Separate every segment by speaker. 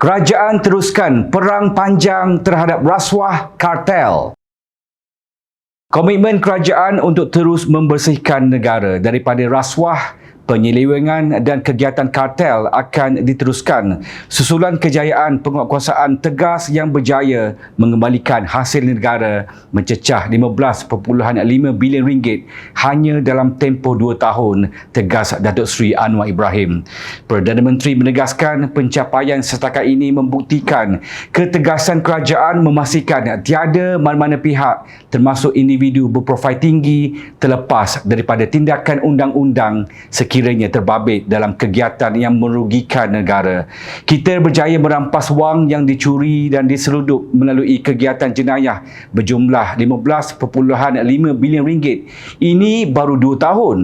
Speaker 1: Kerajaan teruskan perang panjang terhadap rasuah kartel. Komitmen kerajaan untuk terus membersihkan negara daripada rasuah penyelewengan dan kegiatan kartel akan diteruskan susulan kejayaan penguatkuasaan tegas yang berjaya mengembalikan hasil negara mencecah 15.5 bilion ringgit hanya dalam tempoh 2 tahun tegas Datuk Seri Anwar Ibrahim. Perdana Menteri menegaskan pencapaian setakat ini membuktikan ketegasan kerajaan memastikan tiada mana-mana pihak termasuk individu berprofil tinggi terlepas daripada tindakan undang-undang sekiranya sekiranya terbabit dalam kegiatan yang merugikan negara. Kita berjaya merampas wang yang dicuri dan diseludup melalui kegiatan jenayah berjumlah 15.5 bilion ringgit. Ini baru 2 tahun.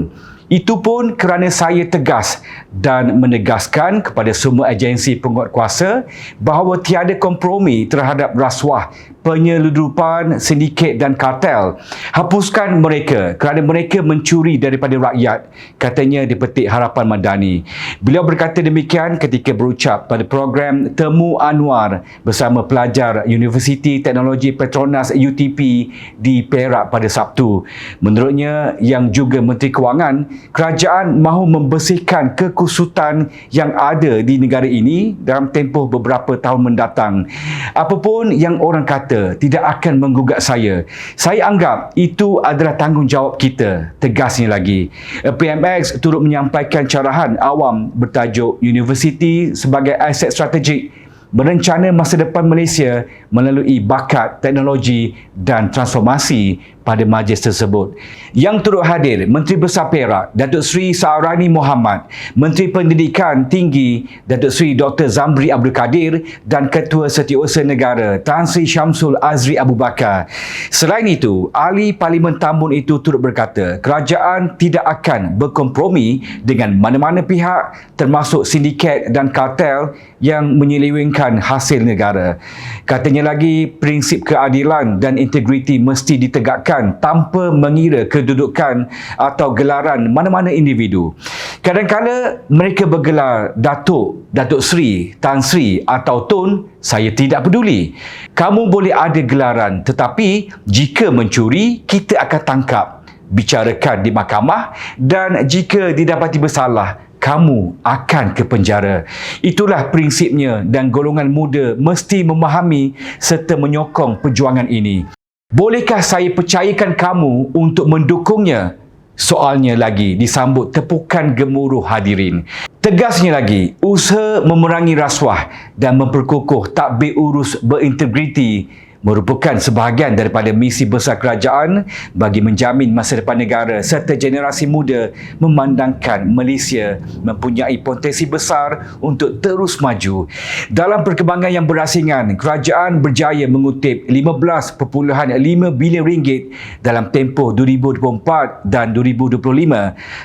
Speaker 1: Itu pun kerana saya tegas dan menegaskan kepada semua agensi penguatkuasa bahawa tiada kompromi terhadap rasuah, penyeludupan, sindiket dan kartel. Hapuskan mereka kerana mereka mencuri daripada rakyat, katanya dipetik Harapan Madani. Beliau berkata demikian ketika berucap pada program Temu Anwar bersama pelajar Universiti Teknologi Petronas UTP di Perak pada Sabtu. Menurutnya, yang juga Menteri Kewangan, kerajaan mahu membersihkan kekusutan yang ada di negara ini dalam tempoh beberapa tahun mendatang. Apapun yang orang kata tidak akan menggugat saya. Saya anggap itu adalah tanggungjawab kita. Tegasnya lagi. PMX turut menyampaikan carahan awam bertajuk Universiti sebagai aset strategik berencana masa depan Malaysia melalui bakat, teknologi dan transformasi pada majlis tersebut. Yang turut hadir Menteri Besar Perak Datuk Seri Saarani Muhammad, Menteri Pendidikan Tinggi Datuk Seri Dr. Zamri Abdul Kadir dan Ketua Setiausaha Negara Tan Sri Syamsul Azri Abu Bakar. Selain itu, ahli Parlimen Tambun itu turut berkata, kerajaan tidak akan berkompromi dengan mana-mana pihak termasuk sindiket dan kartel yang menyelewengkan hasil negara. Katanya lagi, prinsip keadilan dan integriti mesti ditegakkan dilakukan tanpa mengira kedudukan atau gelaran mana-mana individu. Kadang-kadang mereka bergelar Datuk, Datuk Seri, Tan Sri atau Tun, saya tidak peduli. Kamu boleh ada gelaran tetapi jika mencuri, kita akan tangkap bicarakan di mahkamah dan jika didapati bersalah, kamu akan ke penjara. Itulah prinsipnya dan golongan muda mesti memahami serta menyokong perjuangan ini. Bolehkah saya percayakan kamu untuk mendukungnya? Soalnya lagi disambut tepukan gemuruh hadirin. Tegasnya lagi, usaha memerangi rasuah dan memperkukuh takbir urus berintegriti merupakan sebahagian daripada misi besar kerajaan bagi menjamin masa depan negara serta generasi muda memandangkan Malaysia mempunyai potensi besar untuk terus maju. Dalam perkembangan yang berasingan, kerajaan berjaya mengutip 15.5 bilion ringgit dalam tempoh 2024 dan 2025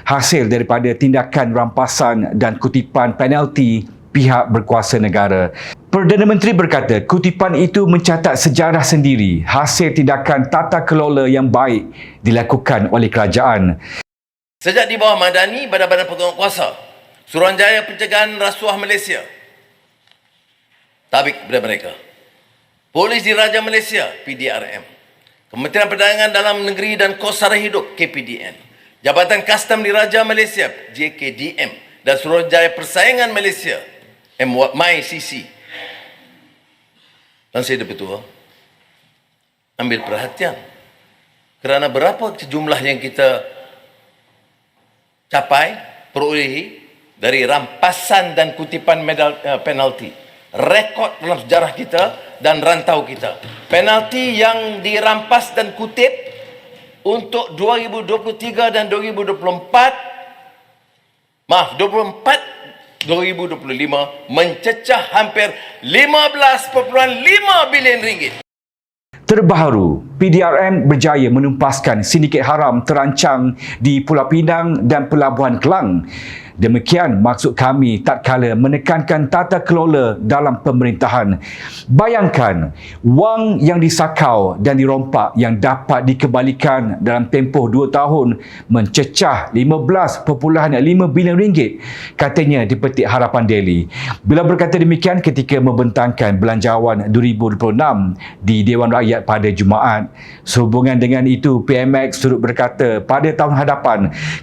Speaker 1: hasil daripada tindakan rampasan dan kutipan penalti pihak berkuasa negara. Perdana Menteri berkata kutipan itu mencatat sejarah sendiri hasil tindakan tata kelola yang baik dilakukan oleh kerajaan.
Speaker 2: Sejak di bawah Madani, Badan-Badan Penguatkuasa, Suruhanjaya Pencegahan Rasuah Malaysia, tabik kepada mereka. Polis Diraja Malaysia, PDRM. Kementerian Perdagangan Dalam Negeri dan Kos Sara Hidup, KPDN. Jabatan Kastam Diraja Malaysia, JKDM. Dan Suruhanjaya Persaingan Malaysia, MYCC. Dan saya betul ambil perhatian. Kerana berapa jumlah yang kita capai, perolehi dari rampasan dan kutipan medal uh, penalti. Rekod dalam sejarah kita dan rantau kita. Penalti yang dirampas dan kutip untuk 2023 dan 2024 maaf 24 2025 mencecah hampir 15.5 bilion ringgit.
Speaker 1: Terbaru, PDRM berjaya menumpaskan sindiket haram terancang di Pulau Pinang dan Pelabuhan Kelang. Demikian maksud kami tak kala menekankan tata kelola dalam pemerintahan. Bayangkan, wang yang disakau dan dirompak yang dapat dikembalikan dalam tempoh 2 tahun mencecah 15.5 bilion ringgit katanya di petik harapan Daily. Bila berkata demikian ketika membentangkan belanjawan 2026 di Dewan Rakyat pada Jumaat. Sehubungan dengan itu, PMX turut berkata pada tahun hadapan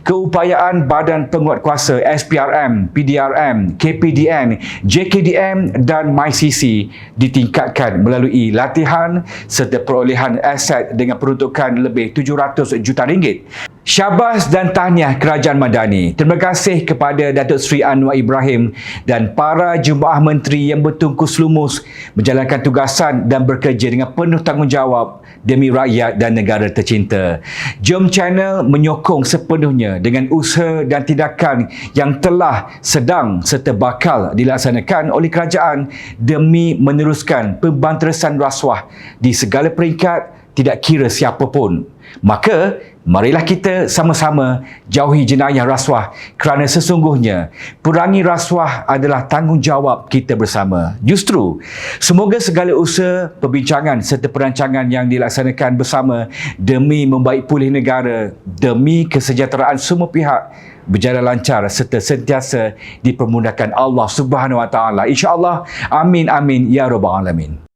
Speaker 1: keupayaan Badan Penguatkuasa SPRM, PDRM, KPDN, JKDM dan MyCC ditingkatkan melalui latihan serta perolehan aset dengan peruntukan lebih 700 juta ringgit. Syabas dan tahniah Kerajaan Madani. Terima kasih kepada Datuk Seri Anwar Ibrahim dan para jemaah menteri yang bertungkus lumus menjalankan tugasan dan bekerja dengan penuh tanggungjawab demi rakyat dan negara tercinta. Jom Channel menyokong sepenuhnya dengan usaha dan tindakan yang telah sedang serta bakal dilaksanakan oleh kerajaan demi meneruskan pembanteresan rasuah di segala peringkat tidak kira siapa pun. Maka, marilah kita sama-sama jauhi jenayah rasuah kerana sesungguhnya perangi rasuah adalah tanggungjawab kita bersama. Justru, semoga segala usaha, perbincangan serta perancangan yang dilaksanakan bersama demi membaik pulih negara, demi kesejahteraan semua pihak berjalan lancar serta sentiasa dipermudahkan Allah Subhanahu Wa Taala. Insya-Allah. Amin amin ya rabbal alamin.